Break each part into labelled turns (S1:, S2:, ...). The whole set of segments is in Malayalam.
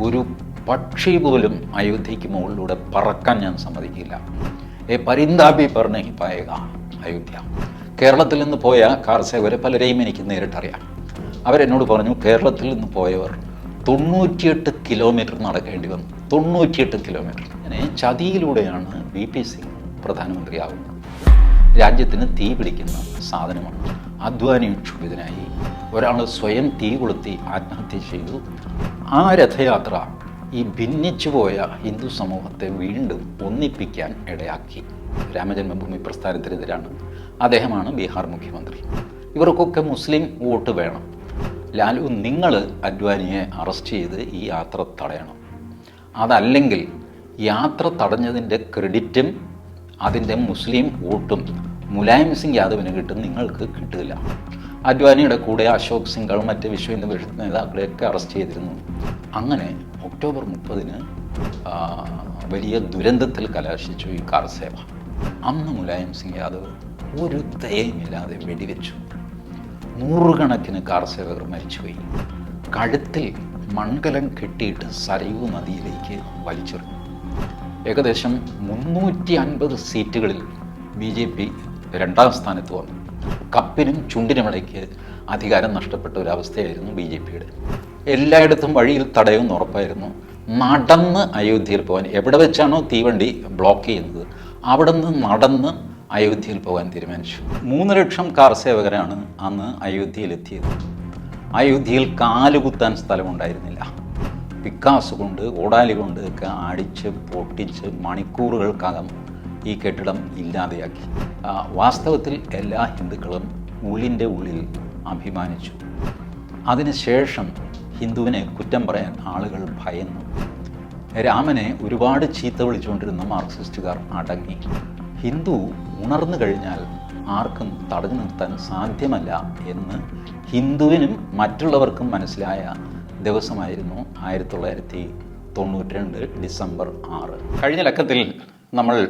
S1: ഒരു പക്ഷി പോലും അയോധ്യയ്ക്ക് മുകളിലൂടെ പറക്കാൻ ഞാൻ സമ്മതിക്കില്ല. ഏ പരിന്താപി പറഞ്ഞ പായക അയോധ്യ. കേരളത്തിൽ നിന്ന് പോയ കാർ സേവരെ പലരെയും എനിക്ക് നേരിട്ടറിയാം. അവരെന്നോട് പറഞ്ഞു കേരളത്തിൽ നിന്ന് പോയവർ തൊണ്ണൂറ്റിയെട്ട് കിലോമീറ്റർ നടക്കേണ്ടി വന്നു. തൊണ്ണൂറ്റിയെട്ട് കിലോമീറ്റർ. അങ്ങനെ ചതിയിലൂടെയാണ് വി പി സിംഗ് പ്രധാനമന്ത്രിയാവുന്നത്. രാജ്യത്തിന് തീ പിടിക്കുന്ന സാധനമാണ്. അധ്വാനി ക്ഷുഭിതനായി ഒരാൾ സ്വയം തീ കൊളുത്തി ആത്മഹത്യ ചെയ്തു. ആ രഥയാത്ര ഈ ഭിന്നിച്ചുപോയ ഹിന്ദു സമൂഹത്തെ വീണ്ടും ഒന്നിപ്പിക്കാൻ ഇടയാക്കി. രാമജന്മഭൂമി പ്രസ്ഥാനത്തിനെതിരാണ് അദ്ദേഹമാണ് ബീഹാർ മുഖ്യമന്ത്രി. ഇവർക്കൊക്കെ മുസ്ലിം വോട്ട് വേണം. ലാലു നിങ്ങൾ അദ്വാനിയെ അറസ്റ്റ് ചെയ്ത് ഈ യാത്ര തടയണം. അതല്ലെങ്കിൽ യാത്ര തടഞ്ഞതിന്റെ ക്രെഡിറ്റും അതിന്റെ മുസ്ലിം വോട്ടും മുലായം സിംഗ് യാദവിന് കിട്ടും നിങ്ങൾക്ക് കിട്ടില്ല. അദ്വാനിയുടെ കൂടെ അശോക് സിംഗൾ മറ്റ് വിശ്വ ഹിന്ദു പരിഷത്ത് നേതാക്കളെയൊക്കെ അറസ്റ്റ് ചെയ്തിരുന്നു. അങ്ങനെ ഒക്ടോബർ മുപ്പതിന് വലിയ ദുരന്തത്തിൽ കലാശിച്ചു ഈ കാർ സേവ. അന്ന് മുലായം സിംഗ് യാദവ് ഒരു ദയയുമില്ലാതെ വെടിവെച്ചു. നൂറുകണക്കിന് കാർ സേവകർ മരിച്ചുപോയി. കഴുത്തിൽ മൺകലം കെട്ടിയിട്ട് സരയൂ നദിയിലേക്ക് വലിച്ചെറിഞ്ഞു. ഏകദേശം മുന്നൂറ്റി അൻപത് സീറ്റുകളിൽ ബി ജെ പി രണ്ടാം സ്ഥാനത്ത് വന്നു. കപ്പിനും ചുണ്ടിനുമിടയ്ക്ക് അധികാരം നഷ്ടപ്പെട്ട ഒരവസ്ഥയായിരുന്നു ബി ജെ പിയുടെ. എല്ലായിടത്തും വഴിയിൽ തടയുമെന്ന് ഉറപ്പായിരുന്നു. നടന്ന് അയോധ്യയിൽ പോകാൻ എവിടെ വെച്ചാണോ തീവണ്ടി ബ്ലോക്ക് ചെയ്യുന്നത്? അവിടെ നിന്ന് നടന്ന് അയോധ്യയിൽ പോകാൻ തീരുമാനിച്ചു. മൂന്ന് ലക്ഷം കാർ സേവകരാണ് അന്ന് അയോധ്യയിലെത്തിയത്. അയോധ്യയിൽ കാലുകുത്താൻ സ്ഥലമുണ്ടായിരുന്നില്ല. പിക്കാസ് കൊണ്ട് ഓടാലി കൊണ്ട് ഒക്കെ അടിച്ച് പൊട്ടിച്ച് മണിക്കൂറുകൾക്കകം ഈ കെട്ടിടം ഇല്ലാതെയാക്കി. വാസ്തവത്തിൽ എല്ലാ ഹിന്ദുക്കളും ഉള്ളിന്റെ ഉള്ളിൽ അഭിമാനിച്ചു. അതിനുശേഷം ഹിന്ദുവിനെ കുറ്റം പറയാൻ ആളുകൾ ഭയന്നു. രാമനെ ഒരുപാട് ചീത്ത വിളിച്ചുകൊണ്ടിരുന്ന മാർക്സിസ്റ്റുകാർ അടങ്ങി. ഹിന്ദു ഉണർന്നു കഴിഞ്ഞാൽ ആർക്കും തടഞ്ഞു നിർത്താൻ സാധ്യമല്ല എന്ന് ഹിന്ദുവിനും മറ്റുള്ളവർക്കും മനസ്സിലായ ദിവസമായിരുന്നു ആയിരത്തി തൊള്ളായിരത്തി തൊണ്ണൂറ്റി രണ്ട് ഡിസംബർ ആറ്. കഴിഞ്ഞ ലക്കത്തിൽ നമ്മൾ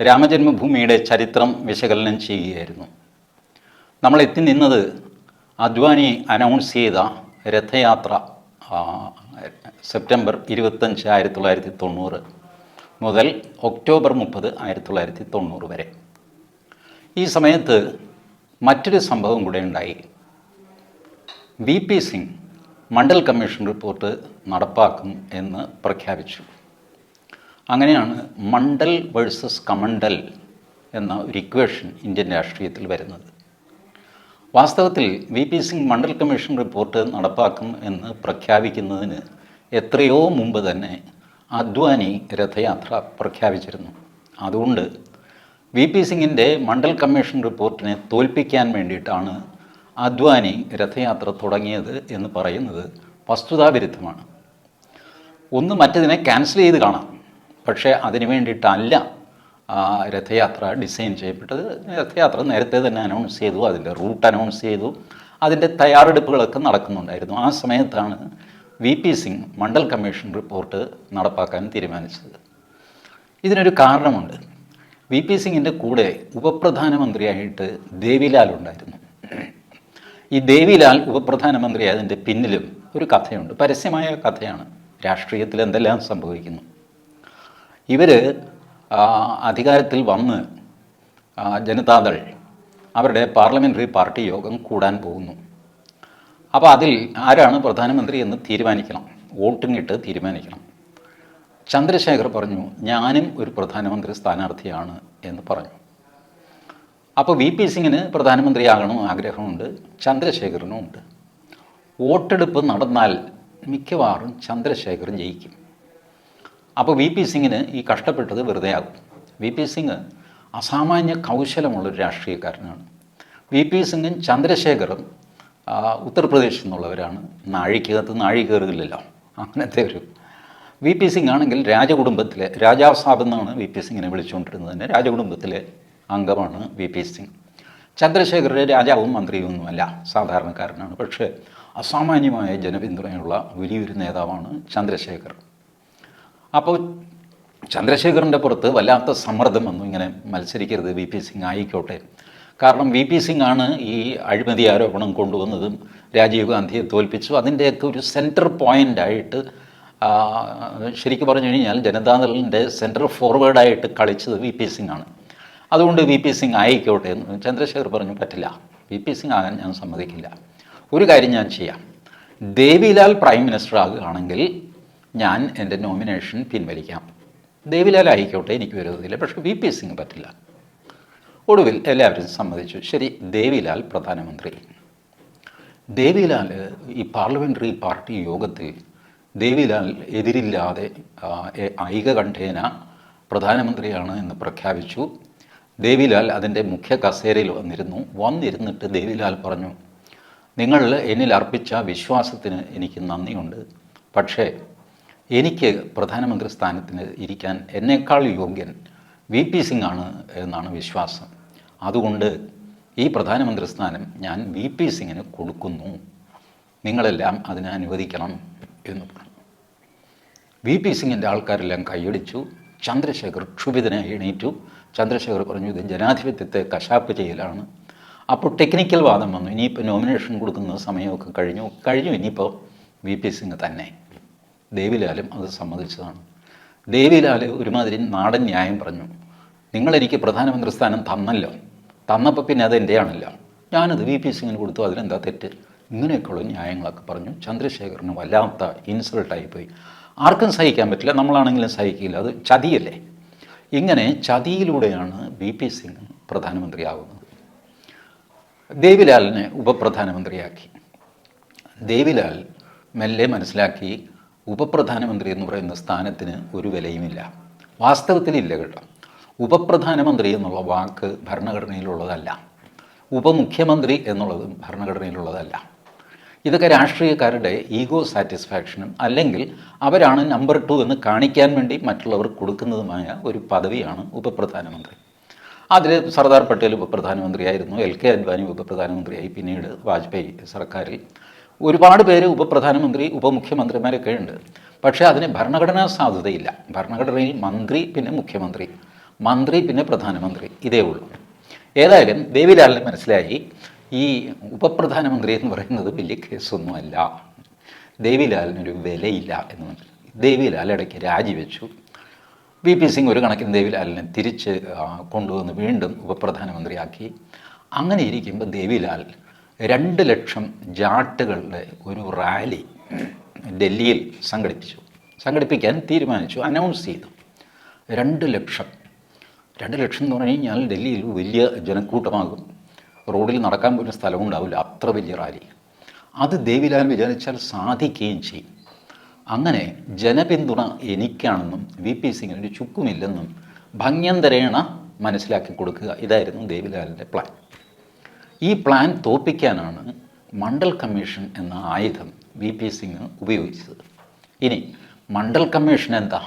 S1: രാമജന്മഭൂമിയുടെ ചരിത്രം വിശകലനം ചെയ്യുകയായിരുന്നു. നമ്മൾ എത്തി നിന്നത് അദ്വാനി അനൗൺസ് ചെയ്ത രഥയാത്ര സെപ്റ്റംബർ ഇരുപത്തഞ്ച് ആയിരത്തി തൊള്ളായിരത്തി തൊണ്ണൂറ് മുതൽ ഒക്ടോബർ മുപ്പത് ആയിരത്തി തൊള്ളായിരത്തി തൊണ്ണൂറ് വരെ. ഈ സമയത്ത് മറ്റൊരു സംഭവം കൂടെ ഉണ്ടായി. V P Singh Mandal commission report നടപ്പാക്കും എന്ന് പ്രഖ്യാപിച്ചു. അങ്ങനെയാണ് മണ്ഡൽ വേഴ്സസ് കമണ്ടൽ എന്ന ഒരു ഇക്വേഷൻ ഇന്ത്യൻ രാഷ്ട്രീയത്തിൽ വരുന്നത്. വാസ്തവത്തിൽ V P Singh Mandal commission report നടപ്പാക്കും എന്ന് പ്രഖ്യാപിക്കുന്നതിന് എത്രയോ മുമ്പ് തന്നെ അദ്വാനി രഥയാത്ര പ്രഖ്യാപിച്ചിരുന്നു. അതുകൊണ്ട് വി പി സിംഗിന്റെ മണ്ഡൽ കമ്മീഷൻ റിപ്പോർട്ടിനെ തോൽപ്പിക്കാൻ വേണ്ടിയിട്ടാണ് അദ്വാനി രഥയാത്ര തുടങ്ങിയത് എന്ന് പറയുന്നത് വസ്തുതാവിരുദ്ധമാണ്. ഒന്ന് മറ്റതിനെ ക്യാൻസൽ ചെയ്ത് കാണാം. പക്ഷേ അതിന് വേണ്ടിയിട്ടല്ല രഥയാത്ര ഡിസൈൻ ചെയ്യപ്പെട്ടത്. രഥയാത്ര നേരത്തെ തന്നെ അനൗൺസ് ചെയ്തു അതിന്റെ റൂട്ട് അനൗൺസ് ചെയ്തു. അതിന്റെ തയ്യാറെടുപ്പുകളൊക്കെ നടക്കുന്നുണ്ടായിരുന്നു. ആ സമയത്താണ് V P Singh Mandal commission report നടപ്പാക്കാൻ തീരുമാനിച്ചത്. ഇതിനൊരു കാരണമുണ്ട്. വി പി സിംഗിന്റെ കൂടെ ഉപപ്രധാനമന്ത്രിയായിട്ട് ദേവിലാൽ ഉണ്ടായിരുന്നു. ഈ ദേവിലാൽ ഉപപ്രധാനമന്ത്രിയായതിന്റെ പിന്നിലും ഒരു കഥയുണ്ട്. പരസ്യമായ കഥയാണ്. രാഷ്ട്രീയത്തിൽ എന്തെല്ലാം സംഭവിക്കുന്നു? ഇവർ അധികാരത്തിൽ വന്ന് ജനതാദൾ അവരുടെ പാർലമെന്ററി പാർട്ടി യോഗം കൂടാൻ പോകുന്നു. അപ്പോൾ അതിൽ ആരാണ് പ്രധാനമന്ത്രി എന്ന് തീരുമാനിക്കണം. വോട്ടിങ്ങിട്ട് തീരുമാനിക്കണം. ചന്ദ്രശേഖർ പറഞ്ഞു ഞാനും ഒരു പ്രധാനമന്ത്രി സ്ഥാനാർത്ഥിയാണ് എന്ന് പറഞ്ഞു. അപ്പോൾ വി പി സിംഗിന് പ്രധാനമന്ത്രിയാകണം ആഗ്രഹമുണ്ട് ചന്ദ്രശേഖറിനും ഉണ്ട്. വോട്ടെടുപ്പ് നടന്നാൽ മിക്കവാറും ചന്ദ്രശേഖർ ജയിക്കും. അപ്പോൾ വി പി സിംഗിന് ഈ കഷ്ടപ്പെട്ടത് വെറുതെ ആകും വി പി സിംഗ് അസാമാന്യ കൗശലമുള്ളൊരു രാഷ്ട്രീയക്കാരനാണ്. വി പി സിംഗും ചന്ദ്രശേഖറും ഉത്തർപ്രദേശിൽ നിന്നുള്ളവരാണ്. നാഴിക്കകത്ത് നാഴി അങ്ങനത്തെ ഒരു വി പി സിംഗ് ആണെങ്കിൽ രാജകുടുംബത്തിലെ രാജാവ് സാബ് എന്നാണ് വി പി സിംഗിനെ വിളിച്ചുകൊണ്ടിരുന്നത് തന്നെ രാജകുടുംബത്തിലെ അംഗമാണ് വി പി സിംഗ്. ചന്ദ്രശേഖർ രാജാവും മന്ത്രിയൊന്നുമല്ല സാധാരണക്കാരനാണ്. പക്ഷേ അസാമാന്യമായ ജനപിന്തുണയുള്ള വലിയൊരു നേതാവാണ് ചന്ദ്രശേഖർ. അപ്പോൾ ചന്ദ്രശേഖറിന്റെ പുറത്ത് വല്ലാത്ത സമ്മർദ്ദം വന്നു ഇങ്ങനെ മത്സരിക്കരുത് വി പി സിംഗ് ആയിക്കോട്ടെ. കാരണം വി പി സിംഗ് ആണ് ഈ അഴിമതി ആരോപണം കൊണ്ടുവന്നതും രാജീവ് ഗാന്ധിയെ തോൽപ്പിച്ചു. അതിന്റെയൊക്കെ ഒരു സെന്റർ പോയിന്റായിട്ട് ശരിക്കും പറഞ്ഞു കഴിഞ്ഞാൽ ജനതാദളിന്റെ സെന്റർ ഫോർവേഡായിട്ട് കളിച്ചത് വി പി സിംഗ് ആണ്. അതുകൊണ്ട് വി പി സിംഗ് ആയിക്കോട്ടെ എന്ന് ചന്ദ്രശേഖർ പറഞ്ഞു പറ്റില്ല വി പി സിംഗ് ആകാൻ ഞാൻ സമ്മതിക്കില്ല. ഒരു കാര്യം ഞാൻ ചെയ്യാം. ദേവിലാൽ പ്രൈം മിനിസ്റ്റർ ആകുകയാണെങ്കിൽ ഞാൻ എന്റെ നോമിനേഷൻ പിൻവലിക്കാം. ദേവിലാൽ ആയിക്കോട്ടെ എനിക്ക് വിരോധമില്ല പക്ഷേ വി പി സിംഗ് പറ്റില്ല. ഒടുവിൽ എല്ലാവരും സമ്മതിച്ചു. ശരി ദേവിലാൽ പ്രധാനമന്ത്രി. ദേവിലാൽ ഈ പാർലമെന്ററി പാർട്ടി യോഗത്തിൽ ദേവിലാൽ എതിരില്ലാതെ ഐകകണ്ഠേന പ്രധാനമന്ത്രിയാണ് എന്ന് പ്രഖ്യാപിച്ചു. ദേവിലാൽ അതിന്റെ മുഖ്യ കസേരയിൽ വന്നിരുന്നു. വന്നിരുന്നിട്ട് ദേവിലാൽ പറഞ്ഞു നിങ്ങൾ എന്നിൽ അർപ്പിച്ച വിശ്വാസത്തിന് എനിക്ക് നന്ദിയുണ്ട്. പക്ഷേ എനിക്ക് പ്രധാനമന്ത്രി സ്ഥാനത്തിന് ഇരിക്കാൻ എന്നേക്കാൾ യോഗ്യൻ വി പി സിംഗ് ആണ് എന്നാണ് വിശ്വാസം. അതുകൊണ്ട് ഈ പ്രധാനമന്ത്രി സ്ഥാനം ഞാൻ വി പി സിംഗിന് കൊടുക്കുന്നു. നിങ്ങളെല്ലാം അതിനെ അനുവദിക്കണം എന്ന് പറഞ്ഞു. വി പി സിംഗിന്റെ ആൾക്കാരെല്ലാം കൈയടിച്ചു. ചന്ദ്രശേഖർ ക്ഷുഭിതനെ എണീറ്റു. ചന്ദ്രശേഖർ പറഞ്ഞു ഇത് ജനാധിപത്യത്തെ കശാപ്പ് ചെയ്യലാണ്. അപ്പോൾ ടെക്നിക്കൽ വാദം വന്നു. ഇനിയിപ്പോൾ നോമിനേഷൻ കൊടുക്കുന്ന സമയമൊക്കെ കഴിഞ്ഞു. കഴിഞ്ഞു. ഇനിയിപ്പോൾ വി പി സിംഗ് തന്നെ. ദേവിലാലും അത് സമ്മതിച്ചതാണ്. ദേവിലാൽ ഒരുമാതിരി നാടൻ ന്യായം പറഞ്ഞു. നിങ്ങളെനിക്ക് പ്രധാനമന്ത്രി സ്ഥാനം തന്നല്ലോ. തന്നപ്പോൾ പിന്നെ അത് എന്റെയാണല്ലോ ഞാനത് വി പി സിംഗിന് കൊടുത്തു അതിലെന്താ തെറ്റ്? ഇങ്ങനെയൊക്കെയുള്ള ന്യായങ്ങളൊക്കെ പറഞ്ഞു. ചന്ദ്രശേഖറിന് വല്ലാത്ത ഇൻസൾട്ടായി പോയി ആർക്കും സഹിക്കാൻ പറ്റില്ല നമ്മളാണെങ്കിലും സഹിക്കില്ല. അത് ചതിയല്ലേ? ഇങ്ങനെ ചതിയിലൂടെയാണ് വി പി സിംഗ് പ്രധാനമന്ത്രിയാകുന്നത് ദേവിലാലിനെ ഉപപ്രധാനമന്ത്രിയാക്കി. ദേവിലാൽ മെല്ലെ മനസ്സിലാക്കി ഉപപ്രധാനമന്ത്രി എന്ന് പറയുന്ന സ്ഥാനത്തിന് ഒരു വിലയുമില്ല. വാസ്തവത്തിൽ ഇല്ല കേട്ടോ. ഉപപ്രധാനമന്ത്രി എന്നുള്ള വാക്ക് ഭരണഘടനയിലുള്ളതല്ല. ഉപമുഖ്യമന്ത്രി എന്നുള്ളതും ഭരണഘടനയിലുള്ളതല്ല. ഇതൊക്കെ രാഷ്ട്രീയക്കാരുടെ ഈഗോ സാറ്റിസ്ഫാക്ഷനും അല്ലെങ്കിൽ അവരാണ് നമ്പർ ടു എന്ന് കാണിക്കാൻ വേണ്ടി മറ്റുള്ളവർ കൊടുക്കുന്നതുമായ ഒരു പദവിയാണ് ഉപപ്രധാനമന്ത്രി. അതിൽ സർദാർ പട്ടേൽ ഉപപ്രധാനമന്ത്രിയായിരുന്നു എൽ കെ അദ്വാനി ഉപപ്രധാനമന്ത്രിയായി പിന്നീട് വാജ്പേയി സർക്കാരിൽ. ഒരുപാട് പേര് ഉപപ്രധാനമന്ത്രി ഉപമുഖ്യമന്ത്രിമാരൊക്കെ ഉണ്ട്. പക്ഷേ അതിന് ഭരണഘടനാ സാധ്യതയില്ല ഭരണഘടനയിൽ മന്ത്രി പിന്നെ മുഖ്യമന്ത്രി. മന്ത്രി പിന്നെ പ്രധാനമന്ത്രി. ഇതേ ഉള്ളൂ. ഏതായാലും ദേവിലാലിന് മനസ്സിലായി ഈ ഉപപ്രധാനമന്ത്രി എന്ന് പറയുന്നത് വലിയ കേസൊന്നുമല്ല. ദേവിലാലിനൊരു വിലയില്ല എന്ന് മനസ്സിലായി. ദേവിലാൽ ഇടയ്ക്ക് രാജിവെച്ചു. വി പി സിംഗ് ഒരു കണക്കിന് ദേവിലാലിനെ തിരിച്ച് കൊണ്ടുവന്ന് വീണ്ടും ഉപപ്രധാനമന്ത്രിയാക്കി. അങ്ങനെ ഇരിക്കുമ്പോൾ ദേവിലാൽ രണ്ട് ലക്ഷം ജാട്ടുകളുടെ ഒരു റാലി ഡൽഹിയിൽ സംഘടിപ്പിച്ചു. സംഘടിപ്പിക്കാൻ തീരുമാനിച്ചു അനൗൺസ് ചെയ്തു. രണ്ട് ലക്ഷം. രണ്ട് ലക്ഷം എന്ന് പറഞ്ഞു കഴിഞ്ഞാൽ ഡൽഹിയിൽ വലിയ ജനക്കൂട്ടമാകും. റോഡിൽ നടക്കാൻ പോലും സ്ഥലമുണ്ടാവില്ല അത്ര വലിയ റാലി. അത് ദേവിലാൽ വിചാരിച്ചാൽ സാധിക്കുകയും ചെയ്യും. അങ്ങനെ ജനപിന്തുണ എനിക്കാണെന്നും വി പി സിംഗിന് ചുക്കുമില്ലെന്നും ഭംഗ്യന്തരേണ മനസ്സിലാക്കി കൊടുക്കുക. ഇതായിരുന്നു ദേവിലാലിന്റെ പ്ലാൻ ഈ പ്ലാൻ തോപ്പിക്കാനാണ് മണ്ഡൽ കമ്മീഷൻ എന്ന ആയുധം വി പി സിംഗ് ഉപയോഗിച്ചത്. ഇനി മണ്ഡൽ കമ്മീഷൻ എന്താ?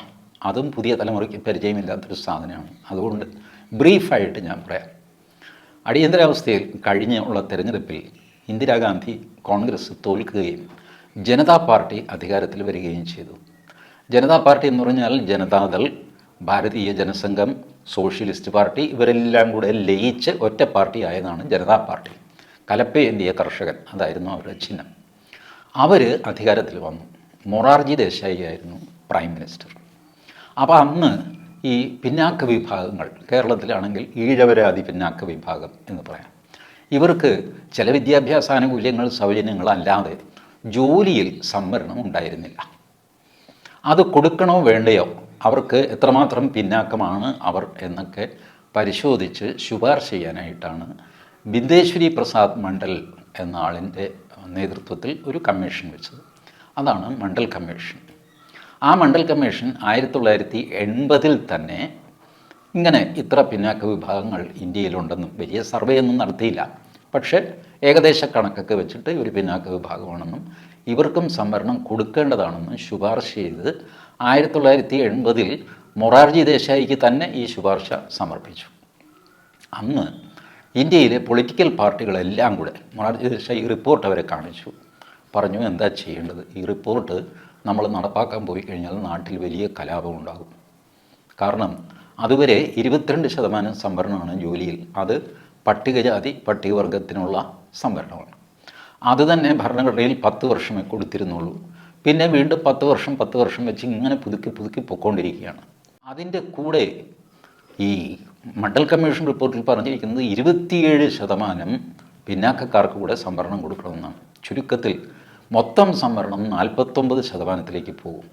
S1: അതും പുതിയ തലമുറയ്ക്ക് പരിചയമില്ലാത്തൊരു സാധനമാണ്. അതുകൊണ്ട് ബ്രീഫായിട്ട് ഞാൻ പറയാം. അടിയന്തരാവസ്ഥയിൽ കഴിഞ്ഞ ഉള്ള തെരഞ്ഞെടുപ്പിൽ ഇന്ദിരാഗാന്ധി കോൺഗ്രസ് തോൽക്കുകയും ജനതാ പാർട്ടി അധികാരത്തിൽ വരികയും ചെയ്തു. ജനതാ പാർട്ടി എന്ന് പറഞ്ഞാൽ ജനതാദൾ ഭാരതീയ ജനസംഘം സോഷ്യലിസ്റ്റ് പാർട്ടി ഇവരെല്ലാം കൂടെ ലയിച്ച് ഒറ്റ പാർട്ടി ആയതാണ് ജനതാ പാർട്ടി. കലപ്പയേന്തിയ കർഷകൻ അതായിരുന്നു അവരുടെ ചിഹ്നം. അവർ അധികാരത്തിൽ വന്നു. മൊറാർജി ദേശായി ആയിരുന്നു പ്രൈം മിനിസ്റ്റർ. അപ്പോൾ അന്ന് ഈ പിന്നാക്ക വിഭാഗങ്ങൾ കേരളത്തിലാണെങ്കിൽ ഈഴവരാതി പിന്നാക്ക വിഭാഗം എന്ന് പറയാം. ഇവർക്ക് ചില വിദ്യാഭ്യാസ ആനുകൂല്യങ്ങൾ സൗജന്യങ്ങൾ അല്ലാതെ ജോലിയിൽ സംവരണം ഉണ്ടായിരുന്നില്ല. അത് കൊടുക്കണോ വേണ്ടയോ? അവർക്ക് എത്രമാത്രം പിന്നാക്കമാണ് അവർ എന്നൊക്കെ പരിശോധിച്ച് ശുപാർശ ചെയ്യാനായിട്ടാണ് ബിന്ദേശ്വരി പ്രസാദ് മണ്ഡൽ എന്ന ആളിന്റെ നേതൃത്വത്തിൽ ഒരു കമ്മീഷൻ വെച്ചത്. അതാണ് മണ്ഡൽ കമ്മീഷൻ. ആ മണ്ഡൽ കമ്മീഷൻ ആയിരത്തി തൊള്ളായിരത്തി എൺപതിൽ തന്നെ ഇങ്ങനെ ഇത്ര പിന്നാക്ക വിഭാഗങ്ങൾ ഇന്ത്യയിലുണ്ടെന്നും വലിയ സർവേ ഒന്നും നടത്തിയില്ല. പക്ഷേ ഏകദേശ കണക്കൊക്കെ വെച്ചിട്ട് ഒരു പിന്നാക്ക വിഭാഗമാണെന്നും ഇവർക്കും സംവരണം കൊടുക്കേണ്ടതാണെന്നും ശുപാർശ ചെയ്ത് ആയിരത്തി തൊള്ളായിരത്തി എൺപതിൽ മൊറാർജി ദേശായിക്ക് തന്നെ ഈ ശുപാർശ സമർപ്പിച്ചു. അന്ന് ഇന്ത്യയിലെ പൊളിറ്റിക്കൽ പാർട്ടികളെല്ലാം കൂടെ മൊറാർജി ദേശായി റിപ്പോർട്ട് അവരെ കാണിച്ചു. പറഞ്ഞു എന്താ ചെയ്യേണ്ടത്? ഈ റിപ്പോർട്ട് നമ്മൾ നടപ്പാക്കാൻ പോയി കഴിഞ്ഞാൽ നാട്ടിൽ വലിയ കലാപം ഉണ്ടാകും. കാരണം അതുവരെ ഇരുപത്തിരണ്ട് ശതമാനം സംവരണമാണ് ജോലിയിൽ. അത് പട്ടികജാതി പട്ടികവർഗത്തിനുള്ള സംവരണമാണ്. അത് തന്നെ ഭരണഘടനയിൽ പത്ത് വർഷമേ കൊടുത്തിരുന്നുള്ളൂ. പിന്നെ വീണ്ടും പത്ത് വർഷം പത്ത് വർഷം വെച്ച് ഇങ്ങനെ പുതുക്കി പുതുക്കി പൊയ്ക്കൊണ്ടിരിക്കുകയാണ് അതിന്റെ കൂടെ ഈ മണ്ഡൽ കമ്മീഷൻ റിപ്പോർട്ടിൽ പറഞ്ഞിരിക്കുന്നത് ഇരുപത്തിയേഴ് ശതമാനം പിന്നാക്കക്കാർക്ക് കൂടെ സംവരണം കൊടുക്കണമെന്നാണ്. ചുരുക്കത്തിൽ മൊത്തം സംവരണം നാൽപ്പത്തൊമ്പത് ശതമാനത്തിലേക്ക് പോകും.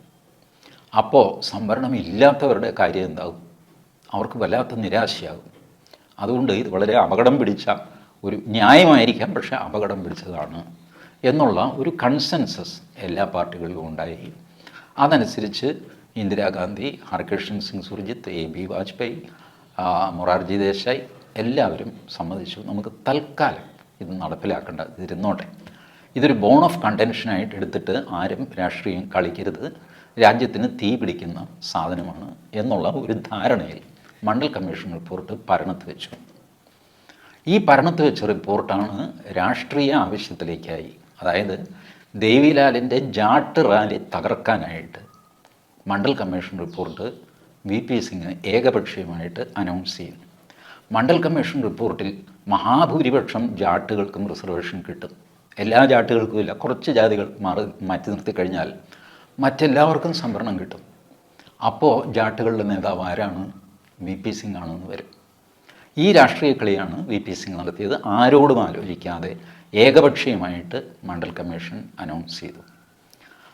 S1: അപ്പോൾ സംവരണം ഇല്ലാത്തവരുടെ കാര്യം എന്താകും? അവർക്ക് വല്ലാത്ത നിരാശയാകും. അതുകൊണ്ട് ഇത് വളരെ അപകടം പിടിച്ച ഒരു ന്യായമായിരിക്കാം പക്ഷേ അപകടം പിടിച്ചതാണ്. എന്നുള്ള ഒരു കൺസെൻസസ് എല്ലാ പാർട്ടികളിലും ഉണ്ടായി. അതനുസരിച്ച് ഇന്ദിരാഗാന്ധി ഹർകൃഷ്ണൻ സിംഗ് സുർജിത്ത് എ ബി വാജ്പേയി മൊറാർജി ദേശായി എല്ലാവരും സമ്മതിച്ചു. നമുക്ക് തൽക്കാലം ഇത് നടപ്പിലാക്കേണ്ട ഇതിരുന്നോട്ടെ ഇതൊരു ബോൺ ഓഫ് കണ്ടൻഷനായിട്ട് എടുത്തിട്ട് ആരും രാഷ്ട്രീയം കളിക്കരുത്. രാജ്യത്തിന് തീ പിടിക്കുന്ന സാധനമാണ് എന്നുള്ള ഒരു ധാരണയിൽ മണ്ഡൽ കമ്മീഷൻ റിപ്പോർട്ട് പരണത്ത് വെച്ചു. ഈ പരണത്ത് വെച്ച റിപ്പോർട്ടാണ് രാഷ്ട്രീയ ആവശ്യത്തിലേക്കായി അതായത് ദേവിലാലിന്റെ ജാട്ട് റാലി തകർക്കാനായിട്ട് Mandal commission report V P Singh ഏകപക്ഷീയമായിട്ട് അനൗൺസ് ചെയ്യുന്നു മണ്ഡൽ കമ്മീഷൻ റിപ്പോർട്ടിൽ മഹാഭൂരിപക്ഷം ജാട്ടുകൾക്കും റിസർവേഷൻ കിട്ടും. എല്ലാ ജാട്ടുകൾക്കും ഇല്ല കുറച്ച് ജാതികൾ മാറി മാറ്റി നിർത്തി കഴിഞ്ഞാൽ മറ്റെല്ലാവർക്കും സംവരണം കിട്ടും. അപ്പോൾ ജാട്ടുകളുടെ നേതാവ് ആരാണ്? വി പി സിംഗ് ആണെന്ന് വരും. ഈ രാഷ്ട്രീയ കളിയാണ് വി പി സിംഗ് നടത്തിയത്. ആരോടും ആലോചിക്കാതെ ഏകപക്ഷീയമായിട്ട് മണ്ഡൽ കമ്മീഷൻ അനൗൺസ് ചെയ്തു.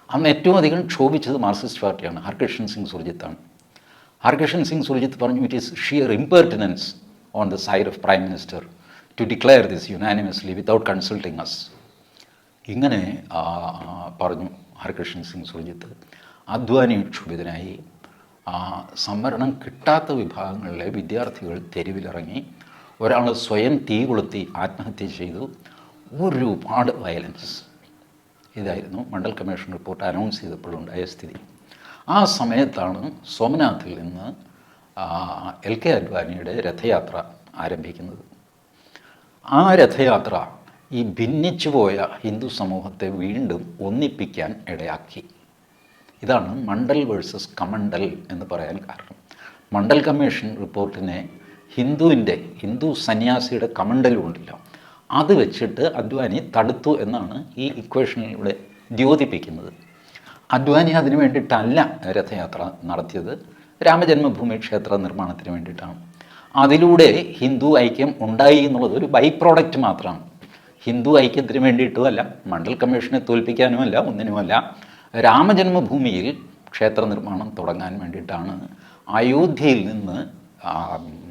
S1: അന്ന് ഏറ്റവും അധികം ക്ഷോഭിച്ചത് മാർക്സിസ്റ്റ് പാർട്ടിയാണ്. ഹർകൃഷ്ണൻ സിംഗ് സുർജിത്താണ്. ഹർകൃഷ്ണൻ സിംഗ് സുർജിത്ത് പറഞ്ഞു it is sheer impertinence on the side of prime minister to declare this unanimously without consulting us ഇങ്ങനെ പറഞ്ഞു ഹരകൃഷ്ണൻ സിംഗ് സുർജിത്ത്. അധ്വാനി ക്ഷുഭിതനായി സംവരണം കിട്ടാത്ത വിഭാഗങ്ങളിലെ വിദ്യാർത്ഥികൾ തെരുവിലിറങ്ങി ഒരാൾ സ്വയം തീ കൊളുത്തി ആത്മഹത്യ ചെയ്തു ഒരുപാട് വയലൻസ് ഇതായിരുന്നു മണ്ഡൽ കമ്മീഷൻ റിപ്പോർട്ട് അനൗൺസ് ചെയ്തപ്പോഴുണ്ടായ സ്ഥിതി. ആ സമയത്താണ് സോമനാഥിൽ നിന്ന് എൽ കെ അദ്വാനിയുടെ രഥയാത്ര ആരംഭിക്കുന്നത്. ആ രഥയാത്ര ഈ ഭിന്നിച്ചു പോയ ഹിന്ദു സമൂഹത്തെ വീണ്ടും ഒന്നിപ്പിക്കാൻ ഇടയാക്കി. ഇതാണ് മണ്ഡൽ വേഴ്സസ് കമണ്ടൽ എന്ന് പറയാൻ കാരണം. മണ്ഡൽ കമ്മീഷൻ റിപ്പോർട്ടിനെ ഹിന്ദുവിന്റെ ഹിന്ദു സന്യാസിയുടെ കമണ്ടലും ഉണ്ടല്ലോ. അത് വെച്ചിട്ട് അദ്വാനി തടുത്തു എന്നാണ് ഈ ഇക്വേഷനിലൂടെ ദ്യോതിപ്പിക്കുന്നത്. അദ്വാനി അതിനു വേണ്ടിയിട്ടല്ല രഥയാത്ര നടത്തിയത്. രാമജന്മഭൂമി ക്ഷേത്ര നിർമ്മാണത്തിന് വേണ്ടിയിട്ടാണ്. അതിലൂടെ ഹിന്ദു ഐക്യം ഉണ്ടായി എന്നുള്ളത് ഒരു ബൈ പ്രോഡക്റ്റ് മാത്രമാണ്. ഹിന്ദു ഐക്യത്തിന് വേണ്ടിയിട്ടുമല്ല മണ്ഡൽ കമ്മീഷനെ തോൽപ്പിക്കാനുമല്ല ഒന്നിനുമല്ല. രാമജന്മഭൂമിയിൽ ക്ഷേത്ര നിർമ്മാണം തുടങ്ങാൻ വേണ്ടിയിട്ടാണ് അയോധ്യയിൽ നിന്ന്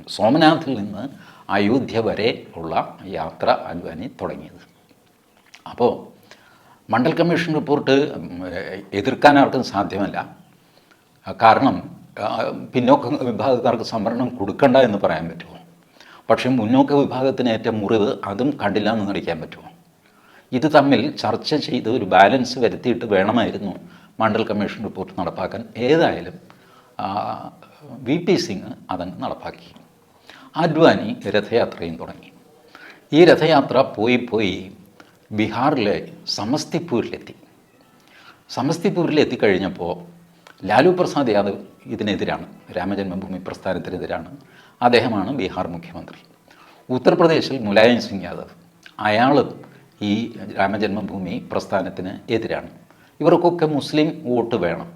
S1: സോമനാഥിൽ നിന്ന് അയോധ്യ വരെ ഉള്ള യാത്ര അദ്വാനി തുടങ്ങിയത്. അപ്പോൾ മണ്ഡൽ കമ്മീഷൻ റിപ്പോർട്ട് എതിർക്കാൻ ആർക്കും സാധ്യമല്ല. കാരണം പിന്നോക്ക വിഭാഗക്കാർക്ക് സംവരണം കൊടുക്കണ്ട എന്ന് പറയാൻ പറ്റുമോ? പക്ഷേ മുന്നോക്ക വിഭാഗത്തിന് ഏറ്റ മുറിവ് അതും കണ്ടില്ല എന്ന് നടിക്കാൻ പറ്റുമോ? ഇത് തമ്മിൽ ചർച്ച ചെയ്ത് ഒരു ബാലൻസ് വരുത്തിയിട്ട് വേണമായിരുന്നു മണ്ഡൽ കമ്മീഷൻ റിപ്പോർട്ട് നടപ്പാക്കാൻ. ഏതായാലും വി പി സിംഗ് അതങ്ങ് നടപ്പാക്കി. അദ്വാനി രഥയാത്രയും തുടങ്ങി. ഈ രഥയാത്ര പോയി പോയി ബീഹാറിലെ സമസ്തിപ്പൂരിലെത്തി സമസ്തിപ്പൂരിൽ എത്തിക്കഴിഞ്ഞപ്പോൾ ലാലു പ്രസാദ് യാദവ് ഇതിനെതിരാണ് രാമജന്മഭൂമി പ്രസ്ഥാനത്തിനെതിരാണ് അദ്ദേഹമാണ് ബീഹാർ മുഖ്യമന്ത്രി. ഉത്തർപ്രദേശിൽ മുലായം സിംഗ് യാദവ് അയാളും ഈ രാമജന്മഭൂമി പ്രസ്ഥാനത്തിന് എതിരാണ്. ഇവർക്കൊക്കെ മുസ്ലിം വോട്ട് വേണം.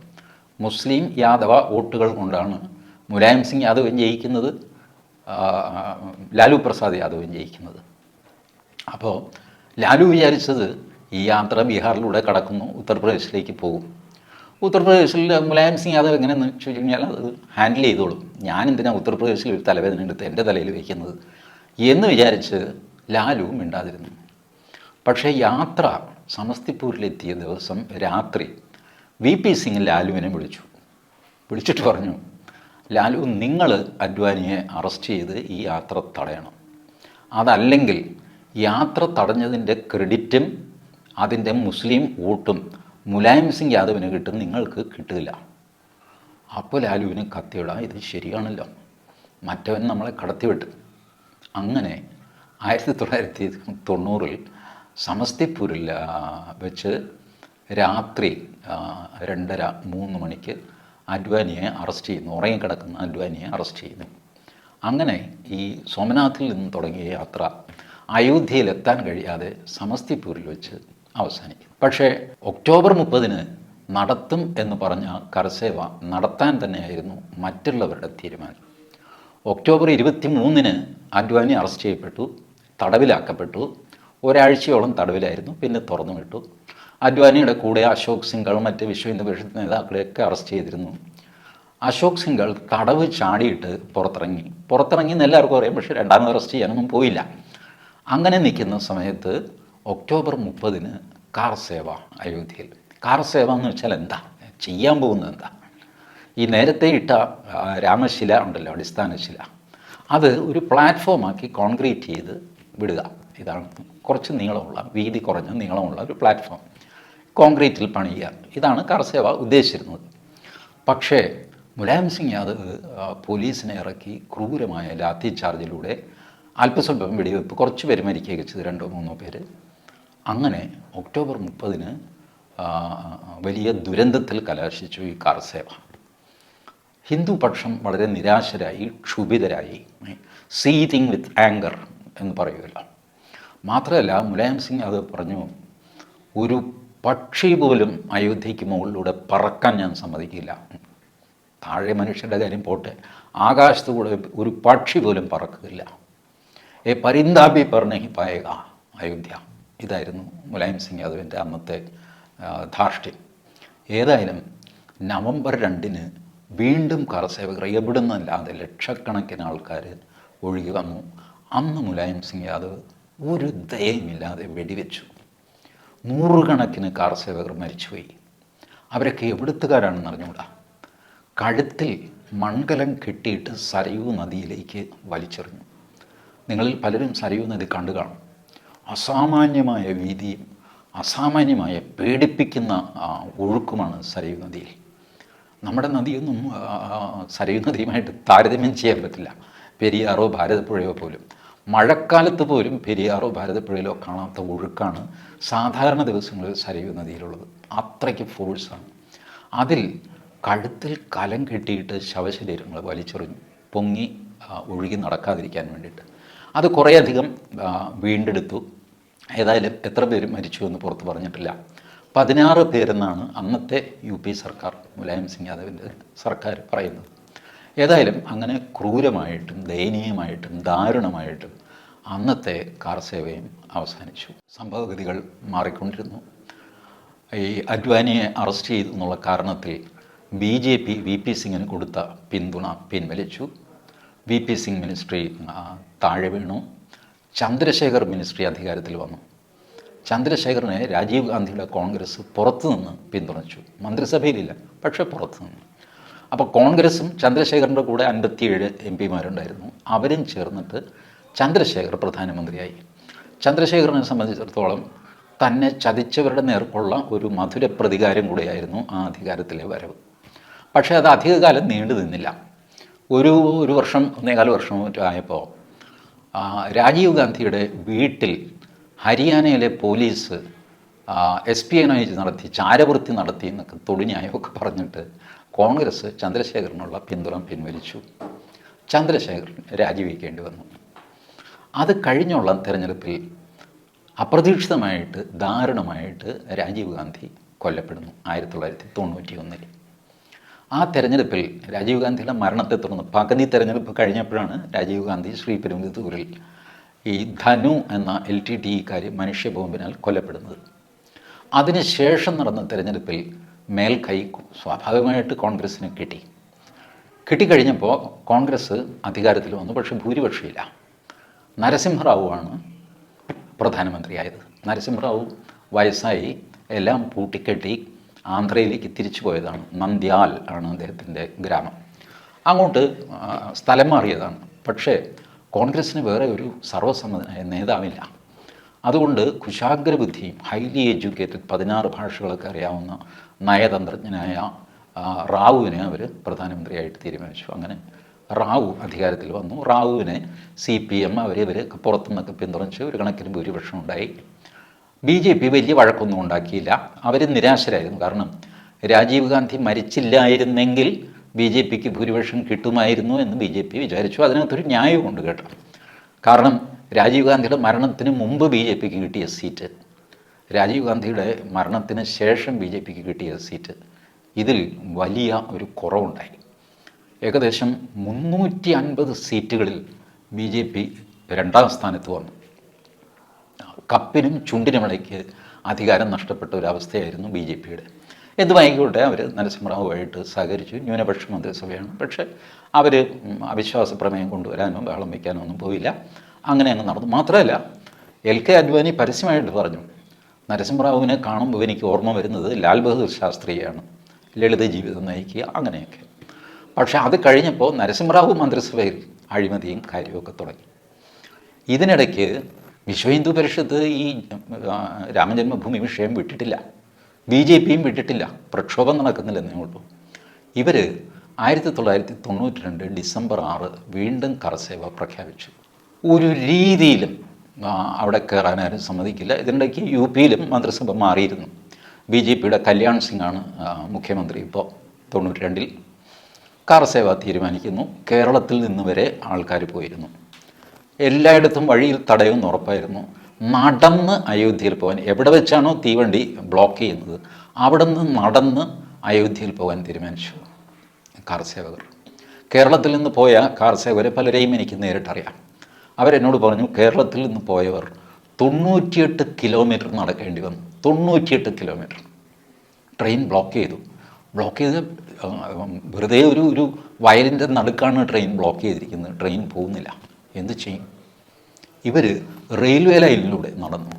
S1: മുസ്ലിം യാദവ വോട്ടുകൾ കൊണ്ടാണ് മുലായം സിംഗ് യാദവ് ജയിക്കുന്നത്. ലാലു പ്രസാദ് യാദവും ജയിക്കുന്നത്. അപ്പോൾ ലാലു വിചാരിച്ചത് ഈ യാത്ര ബീഹാറിലൂടെ കടക്കുന്നു ഉത്തർപ്രദേശിലേക്ക് പോകും. ഉത്തർപ്രദേശിൽ മുലായം സിംഗ് യാദവ് എങ്ങനെയെന്ന് ചോദിച്ചു കഴിഞ്ഞാൽ അത് ഹാൻഡിൽ ചെയ്തോളും. ഞാൻ എന്തിനാണ് ഉത്തർപ്രദേശിൽ ഒരു തലവേദന എടുത്ത് എന്റെ തലയിൽ വയ്ക്കുന്നത് എന്ന് വിചാരിച്ച് ലാലു മിണ്ടാതിരുന്നു. പക്ഷേ യാത്ര സമസ്തിപ്പൂരിലെത്തിയ ദിവസം രാത്രി വി പി സിംഗ് ലാലുവിനെ വിളിച്ചു. വിളിച്ചിട്ട് പറഞ്ഞു ലാലു നിങ്ങൾ അഡ്വാനിയെ അറസ്റ്റ് ചെയ്ത് ഈ യാത്ര തടയണം. അതല്ലെങ്കിൽ യാത്ര തടഞ്ഞതിന്റെ ക്രെഡിറ്റും അതിന്റെ മുസ്ലിം വോട്ടും മുലായം സിംഗ് യാദവിന് കിട്ടും നിങ്ങൾക്ക് കിട്ടില്ല. അപ്പോൾ ലാലുവിന് കത്തിയിടാം ഇത് ശരിയാണല്ലോ. മറ്റവൻ നമ്മളെ കടത്തിവിട്ട്. അങ്ങനെ ആയിരത്തി തൊള്ളായിരത്തി തൊണ്ണൂറിൽ സമസ്തിപ്പൂരിൽ വെച്ച് രാത്രി രണ്ടര മൂന്ന് മണിക്ക് അദ്വാനിയെ അറസ്റ്റ് ചെയ്യുന്നു ഉറങ്ങിക്കിടക്കുന്ന അഡ്വാനിയെ അറസ്റ്റ് ചെയ്യുന്നു. അങ്ങനെ ഈ സോമനാഥിൽ നിന്ന് തുടങ്ങിയ യാത്ര അയോധ്യയിലെത്താൻ കഴിയാതെ സമസ്തിപൂരിൽ വെച്ച് അവസാനിക്കും. പക്ഷേ ഒക്ടോബർ മുപ്പതിന് നടത്തും എന്ന് പറഞ്ഞ കരസേവ നടത്താൻ തന്നെയായിരുന്നു മറ്റുള്ളവരുടെ തീരുമാനം. ഒക്ടോബർ ഇരുപത്തി മൂന്നിന് അഡ്വാനി അറസ്റ്റ് ചെയ്യപ്പെട്ടു തടവിലാക്കപ്പെട്ടു. ഒരാഴ്ചയോളം തടവിലായിരുന്നു പിന്നെ തുറന്നു വിട്ടു അദ്വാനിയുടെ കൂടെ അശോക് സിംഗൾ മറ്റ് വിശ്വ ഹിന്ദു പരിഷത്ത് നേതാക്കളെയൊക്കെ അറസ്റ്റ് ചെയ്തിരുന്നു. അശോക് സിംഗൾ കടവ് ചാടിയിട്ട് പുറത്തിറങ്ങി. പുറത്തിറങ്ങി എന്ന് എല്ലാവർക്കും അറിയാം പക്ഷേ രണ്ടാമത് അറസ്റ്റ് ചെയ്യാനൊന്നും പോയില്ല. അങ്ങനെ നിൽക്കുന്ന സമയത്ത് ഒക്ടോബർ മുപ്പതിന് കാർ സേവ അയോധ്യയിൽ. കാർ സേവ എന്ന് വെച്ചാൽ എന്താ? ചെയ്യാൻ പോകുന്നത് എന്താ? ഈ നേരത്തെ ഇട്ട രാമശില ഉണ്ടല്ലോ അടിസ്ഥാന ശില അത് ഒരു പ്ലാറ്റ്ഫോമാക്കി കോൺക്രീറ്റ് ചെയ്ത് വിടുക. ഇതാണ് കുറച്ച് നീളമുള്ള വീതി കുറഞ്ഞ നീളമുള്ള ഒരു പ്ലാറ്റ്ഫോം കോൺക്രീറ്റിൽ പണിയുക. ഇതാണ് കർസേവ ഉദ്ദേശിച്ചിരുന്നത്. പക്ഷേ മുലായം സിംഗ് യാദവ് പോലീസിനെ ഇറക്കി ക്രൂരമായ ലാത്തി ചാർജിലൂടെ അല്പസ്വല്പം വെടിവെപ്പ് കുറച്ച് പേര് മരിക്കുകയൊക്കെ ചെയ്തു രണ്ടോ മൂന്നോ പേര്. അങ്ങനെ ഒക്ടോബർ മുപ്പതിന് വലിയ ദുരന്തത്തിൽ കലാശിച്ചു ഈ കാർസേവ ഹിന്ദുപക്ഷം വളരെ നിരാശരായി ക്ഷുഭിതരായി സീതിങ് വിത്ത് ആങ്കർ എന്ന് പറയുമല്ലോ മാത്രമല്ല മുലായം സിംഗ് അത് പറഞ്ഞു ഒരു പക്ഷി പോലും അയോധ്യയ്ക്ക് മുകളിലൂടെ പറക്കാൻ ഞാൻ സമ്മതിക്കില്ല. താഴെ മനുഷ്യരുടെ കാര്യം പോട്ടെ. ആകാശത്ത് കൂടെ ഒരു പക്ഷി പോലും പറക്കില്ല ഏ പരിന്താബി പറഞ്ഞി പായക അയോധ്യ. ഇതായിരുന്നു മുലായം സിംഗ് യാദവിന്റെ അന്നത്തെ ധാർഷ്ട്യം. ഏതായാലും നവംബർ രണ്ടിന് വീണ്ടും കറസേവകർ എവിടുന്നല്ലാതെ ലക്ഷക്കണക്കിന് ആൾക്കാർ ഒഴുകി വന്നു. അന്ന് മുലായം സിംഗ് യാദവ് ഒരു ദയമില്ലാതെ വെടിവെച്ചു. നൂറുകണക്കിന് കാർ സേവകർ മരിച്ചുപോയി. അവരൊക്കെ എവിടുത്തുകാരാണെന്ന് അറിഞ്ഞുകൂടാ? കഴുത്തിൽ മൺകലം കെട്ടിയിട്ട് സരയൂ നദിയിലേക്ക് വലിച്ചെറിഞ്ഞു. നിങ്ങളിൽ പലരും സരയൂ നദി കണ്ടു കാണും. അസാമാന്യമായ വീതിയും അസാമാന്യമായ പേടിപ്പിക്കുന്ന ഒഴുക്കുമാണ് സരയൂ നദിയിൽ. നമ്മുടെ നദിയൊന്നും സരയൂ നദിയുമായിട്ട് താരതമ്യം ചെയ്യാൻ പറ്റില്ല. പെരിയാറോ ഭാരതപ്പുഴയോ പോലും. മഴക്കാലത്ത് പോലും പെരിയാറോ ഭാരതപ്പുഴയിലോ കാണാത്ത ഒഴുക്കാണ് സാധാരണ ദിവസങ്ങളിൽ സരയൂ നദിയിലുള്ളത്. അത്രയ്ക്ക് ഫോഴ്സാണ് അതിൽ കഴുത്തിൽ കലം കെട്ടിയിട്ട് ശവശരീരങ്ങൾ വലിച്ചെറിഞ്ഞു പൊങ്ങി ഒഴുകി നടക്കാതിരിക്കാൻ വേണ്ടിയിട്ട്. അത് കുറേയധികം വീണ്ടെടുത്തു. ഏതായാലും എത്ര പേര് മരിച്ചു എന്ന് പുറത്ത് പറഞ്ഞിട്ടില്ല. പതിനാറ് പേരെന്നാണ് അന്നത്തെ യു പി സർക്കാർ മുലായം സിംഗ് യാദവിന്റെ സർക്കാർ പറയുന്നത്. ഏതായാലും അങ്ങനെ ക്രൂരമായിട്ടും ദയനീയമായിട്ടും ദാരുണമായിട്ടും അന്നത്തെ കാർ സേവയും അവസാനിച്ചു. സംഭവഗതികൾ മാറിക്കൊണ്ടിരുന്നു. ഈ അഡ്വാനിയെ അറസ്റ്റ് ചെയ്തു എന്നുള്ള കാരണത്തിൽ B J P V P സിംഗിന് കൊടുത്ത പിന്തുണ പിൻവലിച്ചു. വി പി സിംഗ് മിനിസ്ട്രി താഴെ വീണു. ചന്ദ്രശേഖർ മിനിസ്ട്രി അധികാരത്തിൽ വന്നു. ചന്ദ്രശേഖറിനെ രാജീവ് ഗാന്ധിയുടെ കോൺഗ്രസ് പുറത്തുനിന്ന് പിന്തുണച്ചു. മന്ത്രിസഭയിലില്ല പക്ഷേ പുറത്തു നിന്ന് അപ്പോൾ കോൺഗ്രസും ചന്ദ്രശേഖറിന്റെ കൂടെ അൻപത്തിയേഴ് എം പിമാരുണ്ടായിരുന്നു. അവരും ചേർന്നിട്ട് ചന്ദ്രശേഖർ പ്രധാനമന്ത്രിയായി. ചന്ദ്രശേഖറിനെ സംബന്ധിച്ചിടത്തോളം തന്നെ ചതിച്ചവരുടെ നേർക്കുള്ള ഒരു മധുര പ്രതികാരം കൂടിയായിരുന്നു ആ അധികാരത്തിലെ വരവ്. പക്ഷേ അത് അധികകാലം നീണ്ടു നിന്നില്ല. ഒരു ഒരു വർഷം ഒന്നേകാല വർഷം ആയപ്പോൾ രാജീവ് ഗാന്ധിയുടെ വീട്ടിൽ ഹരിയാനയിലെ പോലീസ് എസ് പി എനോയിച്ച് നടത്തി ചാരവൃത്തി നടത്തി എന്നൊക്കെ തൊടിഞ്ഞായൊക്കെ പറഞ്ഞിട്ട് കോൺഗ്രസ് ചന്ദ്രശേഖരനുള്ള പിന്തുണ പിൻവലിച്ചു. ചന്ദ്രശേഖരൻ രാജിവെക്കേണ്ടി വന്നു. അത് കഴിഞ്ഞുള്ള തെരഞ്ഞെടുപ്പിൽ അപ്രതീക്ഷിതമായിട്ട് ദാരുണമായിട്ട് രാജീവ് ഗാന്ധി കൊല്ലപ്പെടുന്നു ആയിരത്തി തൊള്ളായിരത്തി തൊണ്ണൂറ്റി ഒന്നിൽ ആ തെരഞ്ഞെടുപ്പിൽ രാജീവ് ഗാന്ധിയുടെ മരണത്തെ തുടർന്ന് പകുതി തെരഞ്ഞെടുപ്പ് കഴിഞ്ഞപ്പോഴാണ് രാജീവ് ഗാന്ധി ശ്രീ പെരുമ്പത്തൂരിൽ ഈ ധനു എന്ന എൽ ടി ടി ഇക്കാരി മനുഷ്യ ബോംബിനാൽ കൊല്ലപ്പെടുന്നത്. അതിനുശേഷം നടന്ന തെരഞ്ഞെടുപ്പിൽ മേൽക്കൈ സ്വാഭാവികമായിട്ട് കോൺഗ്രസ്സിന് കിട്ടി. കിട്ടിക്കഴിഞ്ഞപ്പോൾ കോൺഗ്രസ് അധികാരത്തിൽ വന്നു പക്ഷേ ഭൂരിപക്ഷമില്ല. നരസിംഹറാവുവാണ് പ്രധാനമന്ത്രിയായത്. നരസിംഹറാവു വയസ്സായി എല്ലാം പൂട്ടിക്കെട്ടി ആന്ധ്രയിലേക്ക് തിരിച്ചു പോയതാണ്. നന്ദ്യാൽ ആണ് അദ്ദേഹത്തിന്റെ ഗ്രാമം. അങ്ങോട്ട് സ്ഥലം മാറിയതാണ്. പക്ഷേ കോൺഗ്രസ്സിന് വേറെ ഒരു സർവസമ്മതനായ നേതാവില്ല. അതുകൊണ്ട് കുശാഗ്രബുദ്ധിയും ഹൈലി എഡ്യൂക്കേറ്റഡ് പതിനാറ് ഭാഷകളൊക്കെ അറിയാവുന്ന നയതന്ത്രജ്ഞനായ റാവുവിനെ അവർ പ്രധാനമന്ത്രിയായിട്ട് തീരുമാനിച്ചു. അങ്ങനെ റാവു അധികാരത്തിൽ വന്നു. റാവുവിനെ സി പി എം അവർ ഇവർ പുറത്തുനിന്നൊക്കെ പിന്തുണച്ച് ഒരു കണക്കിന് ഭൂരിപക്ഷം ഉണ്ടായി. ബി ജെ പി വലിയ വഴക്കൊന്നും ഉണ്ടാക്കിയില്ല. അവർ നിരാശരായിരുന്നു. കാരണം രാജീവ് ഗാന്ധി മരിച്ചില്ലായിരുന്നെങ്കിൽ ബി ജെ പിക്ക് ഭൂരിപക്ഷം കിട്ടുമായിരുന്നു എന്ന് ബി ജെ പി വിചാരിച്ചു. അതിനകത്തൊരു ന്യായമുണ്ട് കേട്ടോ. കാരണം രാജീവ് ഗാന്ധിയുടെ മരണത്തിന് മുമ്പ് ബി ജെ പിക്ക് കിട്ടിയ സീറ്റ്. രാജീവ് ഗാന്ധിയുടെ മരണത്തിന് ശേഷം ബി ജെ പിക്ക് കിട്ടിയ സീറ്റ്. ഇതിൽ വലിയ ഒരു കുറവുണ്ടായി. ഏകദേശം മുന്നൂറ്റി അൻപത് സീറ്റുകളിൽ ബി ജെ പി രണ്ടാം സ്ഥാനത്ത് വന്നു. കപ്പിനും ചുണ്ടിനുമിടയ്ക്ക് അധികാരം നഷ്ടപ്പെട്ട ഒരവസ്ഥയായിരുന്നു ബി ജെ പിയുടെ. എന്തുമായിക്കോട്ടെ അവർ നരസിംഹറാവുമായിട്ട് സഹകരിച്ചു ന്യൂനപക്ഷ മന്ത്രിസഭയാണ്. പക്ഷേ അവർ അവിശ്വാസ പ്രമേയം കൊണ്ടുവരാനോ ബഹളം വയ്ക്കാനോ ഒന്നും പോയില്ല. അങ്ങനെ അങ്ങ് നടന്നു. മാത്രമല്ല എൽ കെ അദ്വാനി പരസ്യമായിട്ട് പറഞ്ഞു നരസിംഹറാവുവിനെ കാണുമ്പോൾ എനിക്ക് ഓർമ്മ വരുന്നത് ലാൽ ബഹദൂർ ശാസ്ത്രിയാണ് ലളിത ജീവിതം നയിക്കുക അങ്ങനെയൊക്കെ. പക്ഷേ അത് കഴിഞ്ഞപ്പോൾ നരസിംഹറാവു മന്ത്രിസഭയിൽ അഴിമതിയും കാര്യമൊക്കെ തുടങ്ങി. ഇതിനിടയ്ക്ക് വിശ്വ ഹിന്ദു പരിഷത്ത് ഈ രാമജന്മഭൂമി വിഷയം വിട്ടിട്ടില്ല. ബി ജെ പിയും വിട്ടിട്ടില്ല. പ്രക്ഷോഭം നടക്കുന്നില്ലെന്നേ ഉള്ളൂ. ഇവർ ആയിരത്തി തൊള്ളായിരത്തി തൊണ്ണൂറ്റി രണ്ട് ഡിസംബർ ആറ് വീണ്ടും കറസേവ പ്രഖ്യാപിച്ചു. ഒരു രീതിയിലും അവിടെ കയറാൻ ആരും സമ്മതിക്കില്ല. ഇതിനിടയ്ക്ക് യു പിയിലും മന്ത്രിസഭ മാറിയിരുന്നു. ബി ജെ പിയുടെ കല്യാൺ സിംഗാണ് മുഖ്യമന്ത്രി ഇപ്പോൾ തൊണ്ണൂറ്റി രണ്ടിൽ കാർസേവ തീരുമാനിക്കുന്നു. കേരളത്തിൽ നിന്ന് വരെ ആൾക്കാർ പോയിരുന്നു. എല്ലായിടത്തും വഴിയിൽ തടയുമെന്ന് ഉറപ്പായിരുന്നു. നടന്ന് അയോധ്യയിൽ പോകാൻ എവിടെ വെച്ചാണോ തീവണ്ടി ബ്ലോക്ക് ചെയ്യുന്നത് അവിടെ നിന്ന് നടന്ന് അയോധ്യയിൽ പോകാൻ തീരുമാനിച്ചു കാർ സേവകർ കേരളത്തിൽ നിന്ന് പോയ കാർ സേവകരെ പലരെയും എനിക്ക് നേരിട്ടറിയാം. അവരെന്നോട് പറഞ്ഞു കേരളത്തിൽ നിന്ന് പോയവർ തൊണ്ണൂറ്റിയെട്ട് കിലോമീറ്റർ നടക്കേണ്ടി വന്നു. തൊണ്ണൂറ്റിയെട്ട് കിലോമീറ്റർ. ട്രെയിൻ ബ്ലോക്ക് ചെയ്തു. ബ്ലോക്ക് ചെയ്ത് വെറുതെ ഒരു ഒരു വയലിന്റെ നടുക്കാണ് ട്രെയിൻ ബ്ലോക്ക് ചെയ്തിരിക്കുന്നത്. ട്രെയിൻ പോകുന്നില്ല. എന്ത് ചെയ്യും? ഇവർ റെയിൽവേ ലൈനിലൂടെ നടന്നു.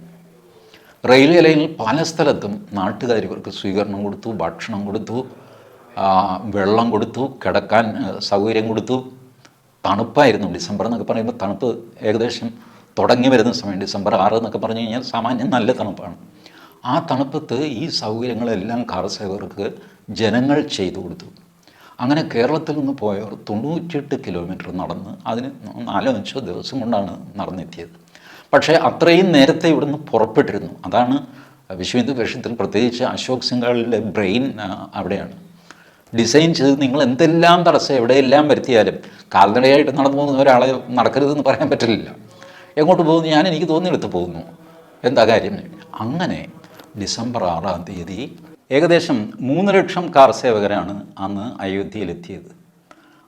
S1: റെയിൽവേ ലൈനിൽ പല സ്ഥലത്തും നാട്ടുകാർ ഇവർക്ക് സ്വീകരണം കൊടുത്തു ഭക്ഷണം കൊടുത്തു വെള്ളം കൊടുത്തു കിടക്കാൻ സൗകര്യം കൊടുത്തു. തണുപ്പായിരുന്നു. ഡിസംബർ എന്നൊക്കെ പറയുമ്പോൾ തണുപ്പ് ഏകദേശം തുടങ്ങി വരുന്ന സമയം. ഡിസംബർ ആറ് എന്നൊക്കെ പറഞ്ഞു കഴിഞ്ഞാൽ സാമാന്യം നല്ല തണുപ്പാണ്. ആ തണുപ്പത്ത് ഈ സൗകര്യങ്ങളെല്ലാം കാർ സേവകർക്ക് ജനങ്ങൾ ചെയ്തു കൊടുത്തു. അങ്ങനെ കേരളത്തിൽ നിന്ന് പോയവർ തൊണ്ണൂറ്റിയെട്ട് കിലോമീറ്റർ നടന്ന് അതിന് നാലോ അഞ്ചോ ദിവസം കൊണ്ടാണ് നടന്നെത്തിയത്. പക്ഷേ അത്രയും നേരത്തെ ഇവിടുന്ന് പുറപ്പെട്ടിരുന്നു. അതാണ് വിശ്വ ഹിന്ദു പരിഷത്തിൽ പ്രത്യേകിച്ച് അശോക് സിംഗാളിന്റെ ബ്രെയിൻ അവിടെയാണ്. ഡിസൈൻ ചെയ്ത് നിങ്ങൾ എന്തെല്ലാം തടസ്സം എവിടെയെല്ലാം വരുത്തിയാലും കാൽനടയായിട്ട് നടന്നു പോകുന്ന ഒരാളെ നടക്കരുതെന്ന് പറയാൻ പറ്റില്ല എങ്ങോട്ട് പോകുന്നു? ഞാൻ എനിക്ക് തോന്നിയെടുത്ത് പോകുന്നു. എന്താ കാര്യം? അങ്ങനെ ഡിസംബർ ആറാം തീയതി ഏകദേശം മൂന്ന് ലക്ഷം കാർ സേവകരാണ് അന്ന് അയോധ്യയിലെത്തിയത്.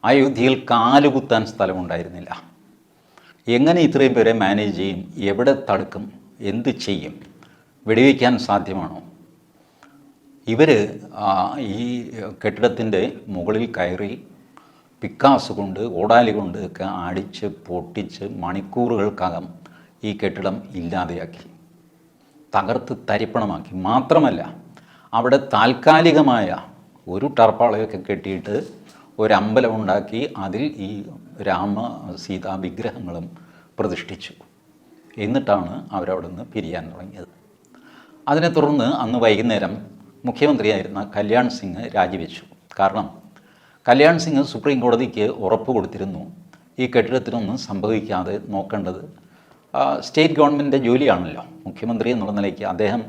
S1: അയോധ്യയിൽ കാലുകുത്താൻ സ്ഥലമുണ്ടായിരുന്നില്ല. എങ്ങനെ ഇത്രയും പേരെ മാനേജ് ചെയ്യും? എവിടെ തടുക്കും? എന്ത് ചെയ്യും? വെടിവെക്കാൻ സാധ്യമാണോ? ഇവർ ഈ കെട്ടിടത്തിന്റെ മുകളിൽ കയറി പിക്കാസ് കൊണ്ട് ഓടാലി കൊണ്ട് ഒക്കെ അടിച്ച് പൊട്ടിച്ച് മണിക്കൂറുകൾക്കകം ഈ കെട്ടിടം ഇല്ലാതെയാക്കി. തകർത്ത് തരിപ്പണമാക്കി. മാത്രമല്ല അവിടെ താൽക്കാലികമായ ഒരു ടർപ്പാളയൊക്കെ കെട്ടിയിട്ട് ഒരമ്പലം ഉണ്ടാക്കി അതിൽ ഈ രാമ സീതാ വിഗ്രഹങ്ങളും പ്രതിഷ്ഠിച്ചു. എന്നിട്ടാണ് അവരവിടെ നിന്ന് പിരിയാൻ തുടങ്ങിയത്. അതിനെ തുടർന്ന് അന്ന് വൈകുന്നേരം മുഖ്യമന്ത്രിയായിരുന്ന കല്യാൺ സിംഗ് രാജിവെച്ചു. കാരണം കല്യാൺ സിംഗ് സുപ്രീം കോടതിക്ക് ഉറപ്പ് കൊടുത്തിരുന്നു. ഈ കെട്ടിടത്തിനൊന്നും സംഭവിക്കാതെ നോക്കേണ്ടത് സ്റ്റേറ്റ് ഗവൺമെന്റിന്റെ ജോലിയാണല്ലോ. മുഖ്യമന്ത്രി എന്നുള്ള നിലയ്ക്ക് അദ്ദേഹം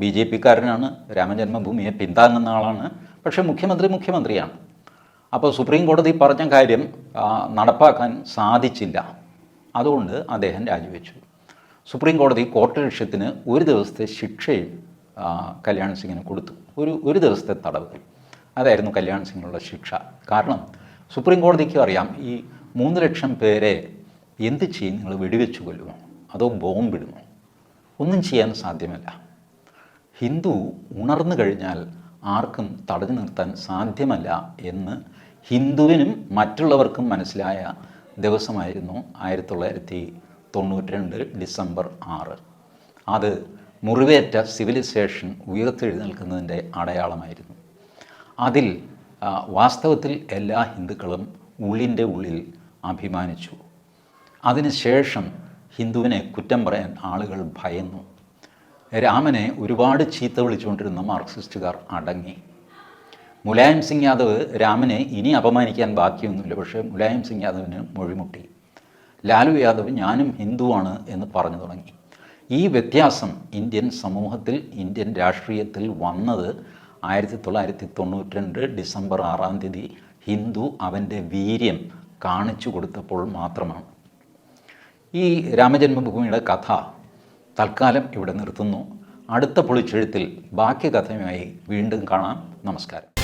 S1: ബി ജെ പിക്കാരനാണ് രാമജന്മഭൂമിയെ പിന്താങ്ങുന്ന ആളാണ്. പക്ഷേ മുഖ്യമന്ത്രി മുഖ്യമന്ത്രിയാണ്. അപ്പോൾ സുപ്രീം കോടതി പറഞ്ഞ കാര്യം നടപ്പാക്കാൻ സാധിച്ചില്ല. അതുകൊണ്ട് അദ്ദേഹം രാജിവെച്ചു. സുപ്രീം കോടതി കോർട്ട് ലക്ഷ്യത്തിന് ഒരു ദിവസത്തെ ശിക്ഷയും കല്യാൺ സിംഗിന് കൊടുത്തു. ഒരു ഒരു ദിവസത്തെ തടവ്. അതായിരുന്നു കല്യാൺ സിംഗിനുള്ള ശിക്ഷ. കാരണം സുപ്രീം കോടതിക്ക് അറിയാം ഈ മൂന്ന് ലക്ഷം പേരെ എന്ത് ചെയ്യും? നിങ്ങൾ വെടിവെച്ച് കൊല്ലുമോ? അതോ ബോംബിടുമോ ഒന്നും ചെയ്യാൻ സാധ്യമല്ല. ഹിന്ദു ഉണർന്നു കഴിഞ്ഞാൽ ആർക്കും തടഞ്ഞു നിർത്താൻ സാധ്യമല്ല എന്ന് ഹിന്ദുവിനും മറ്റുള്ളവർക്കും മനസ്സിലായ ദിവസമായിരുന്നു ആയിരത്തി തൊള്ളായിരത്തി തൊണ്ണൂറ്റി രണ്ട് ഡിസംബർ ആറ്. അത് മുറിവേറ്റ സിവിലൈസേഷൻ ഉയർത്തെഴുന്നേൽക്കുന്നതിന്റെ അടയാളമായിരുന്നു. അതിൽ വാസ്തവത്തിൽ എല്ലാ ഹിന്ദുക്കളും ഉള്ളിന്റെ ഉള്ളിൽ അഭിമാനിച്ചു. അതിനുശേഷം ഹിന്ദുവിനെ കുറ്റം പറയാൻ ആളുകൾ ഭയന്നു. രാമനെ ഒരുപാട് ചീത്ത വിളിച്ചുകൊണ്ടിരുന്ന മാർക്സിസ്റ്റുകാർ അടങ്ങി. മുലായം സിംഗ് യാദവ് രാമനെ ഇനി അപമാനിക്കാൻ ബാക്കിയൊന്നുമില്ല പക്ഷേ മുലായം സിംഗ് യാദവിന് മൊഴിമുട്ടി. ലാലു യാദവ് ഞാനും ഹിന്ദുവാണ് എന്ന് പറഞ്ഞു തുടങ്ങി. ഈ വ്യത്യാസം ഇന്ത്യൻ സമൂഹത്തിൽ ഇന്ത്യൻ രാഷ്ട്രീയത്തിൽ വന്നത് ആയിരത്തി തൊള്ളായിരത്തി തൊണ്ണൂറ്റി രണ്ട് ഡിസംബർ ആറാം തീയതി ഹിന്ദു അവന്റെ വീര്യം കാണിച്ചു കൊടുത്തപ്പോൾ മാത്രമാണ്. ഈ രാമജന്മഭൂമിയുടെ കഥ തൽക്കാലം ഇവിടെ നിർത്തുന്നു. അടുത്ത പൊളിച്ചെഴുത്തിൽ ബാക്കി കഥയുമായി വീണ്ടും കാണാം. നമസ്കാരം.